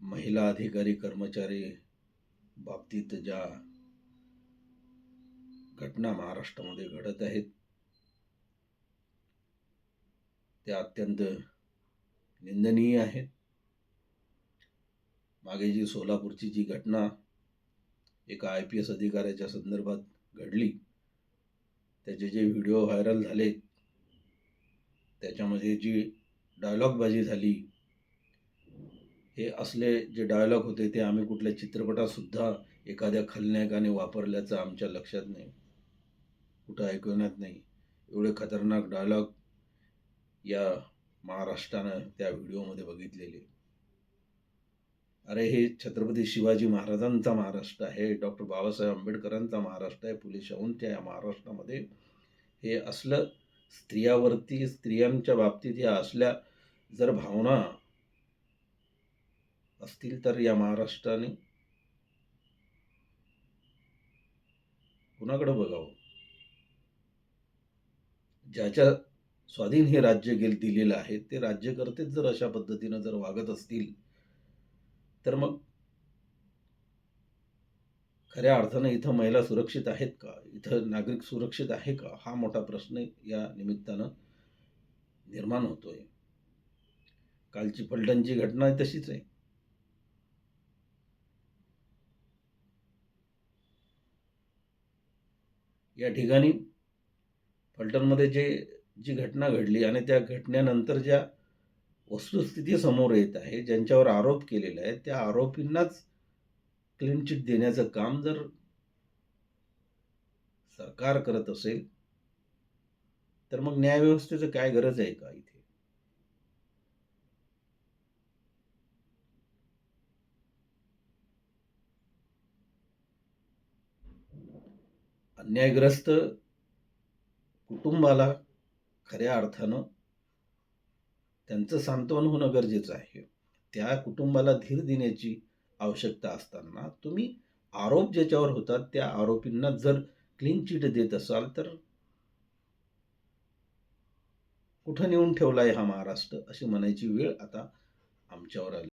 महिला अधिकारी कर्मचारी बाबतीत ज्या घटना महाराष्ट्रामध्ये घडत आहेत त्या अत्यंत निंदनीय आहेत. मागे जी सोलापूरची जी घटना एका आय पी एस अधिकाऱ्याच्या संदर्भात घडली त्याचे जे व्हिडिओ व्हायरल झाले त्याच्यामध्ये जी डायलॉगबाजी झाली हे असले जे डायलॉग होते ते आम्ही कुठल्या चित्रपटातसुद्धा एखाद्या खलनायकाने वापरल्याचं आमच्या लक्षात नाही. कुठं ऐकवण्यात नाही. एवढे खतरनाक डायलॉग या महाराष्ट्रानं त्या व्हिडिओमध्ये बघितलेले. अरे हे छत्रपती शिवाजी महाराजांचा महाराष्ट्र आहे डॉक्टर बाबासाहेब आंबेडकरांचा महाराष्ट्र आहे पुले शाहूंच्या या महाराष्ट्रामध्ये. हे असलं स्त्रियावरती स्त्रियांच्या बाबतीत या असल्या जर भावना असतील तर या महाराष्ट्राने कुणाकडे बघावं? ज्याच्या स्वाधीन हे राज्य गेल दिलेलं आहे ते राज्यकर्तेच जर अशा पद्धतीनं जर वागत असतील तर मग खऱ्या अर्थानं इथं महिला सुरक्षित आहेत का? इथं नागरिक सुरक्षित आहे का? हा मोठा प्रश्न या निमित्तानं निर्माण होतोय. कालची पलटणची घटना आहे तशीच आहे. या ठिकाणी फलटणमध्ये जे जी घटना घडली आणि त्या घटनेनंतर ज्या वस्तुस्थिती समोर येत आहे ज्यांच्यावर आरोप केलेला आहे त्या आरोपींनाच क्लीन चिट देण्याचं काम जर सरकार करत असेल तर मग न्यायव्यवस्थेचं काय गरज आहे का इथे? अन्यायग्रस्त कुटुंबाला खऱ्या अर्थानं त्यांचं सांत्वन होणं गरजेचं आहे. त्या कुटुंबाला धीर देण्याची आवश्यकता असताना तुम्ही आरोप ज्याच्यावर होतात त्या आरोपींना जर क्लीन चिट देत असाल तर कुठं नेऊन ठेवला आहे हा महाराष्ट्र? अशी म्हणायची वेळ आता आमच्यावर आली.